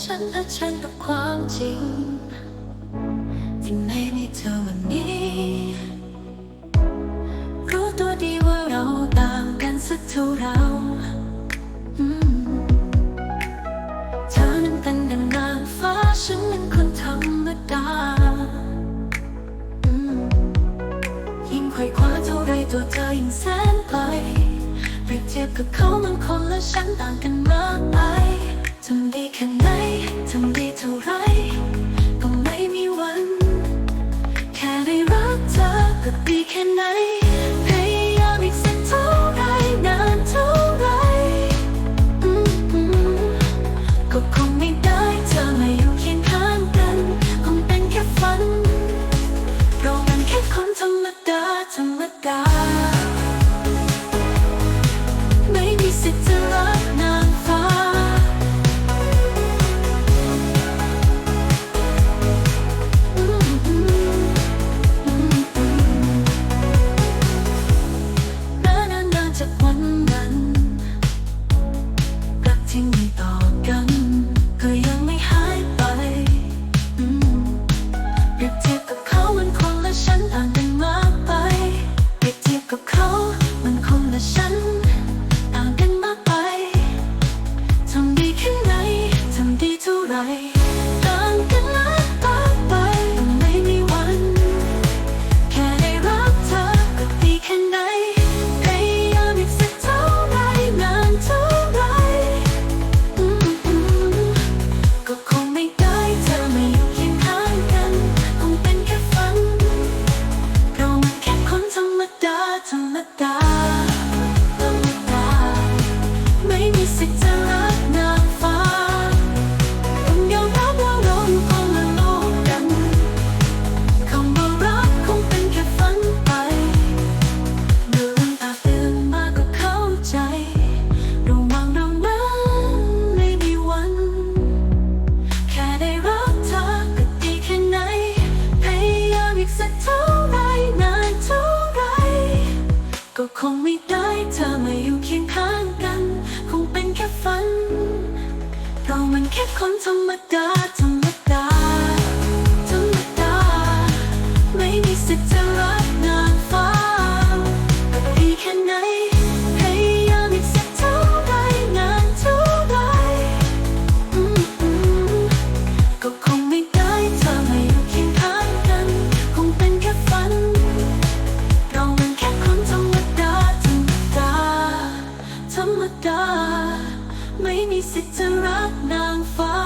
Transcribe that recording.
ฉันเผชิญกับความจริง ที่ไม่มีเธอวันนี้ รู้ตัวดีว่าเราต่างกันสักเท่าเราเธอนั้นเป็นดังนางฟ้าฉันเป็นคนธรรมดายิ่งควยคว้าเท่าไรตัวเธอยิ่งแสนไกลเปรียบเทียบกับเขามันคนละฉันต่างกัน แค่ไหนทำดีเท่าไรก็ไม่มีวัน แค่ได้รักเธอก็ดีแค่ไหน night. ธรรมดาธรรมดาธรรมดา ไม่มีสิทธิ์จะรักงานฟ้าดีแค่ไหนให้ยามอีกสักเท่าไรงานเท่าไรอืก็คงไม่ได้เธอมาอยู่เคียงข้างกัน คงเป็นแค่ฝัน เราเป็นแค่คนธรรมดาธรรมดาธรรมดา ไม่มีสิทธิ์จะรักนางฟ้า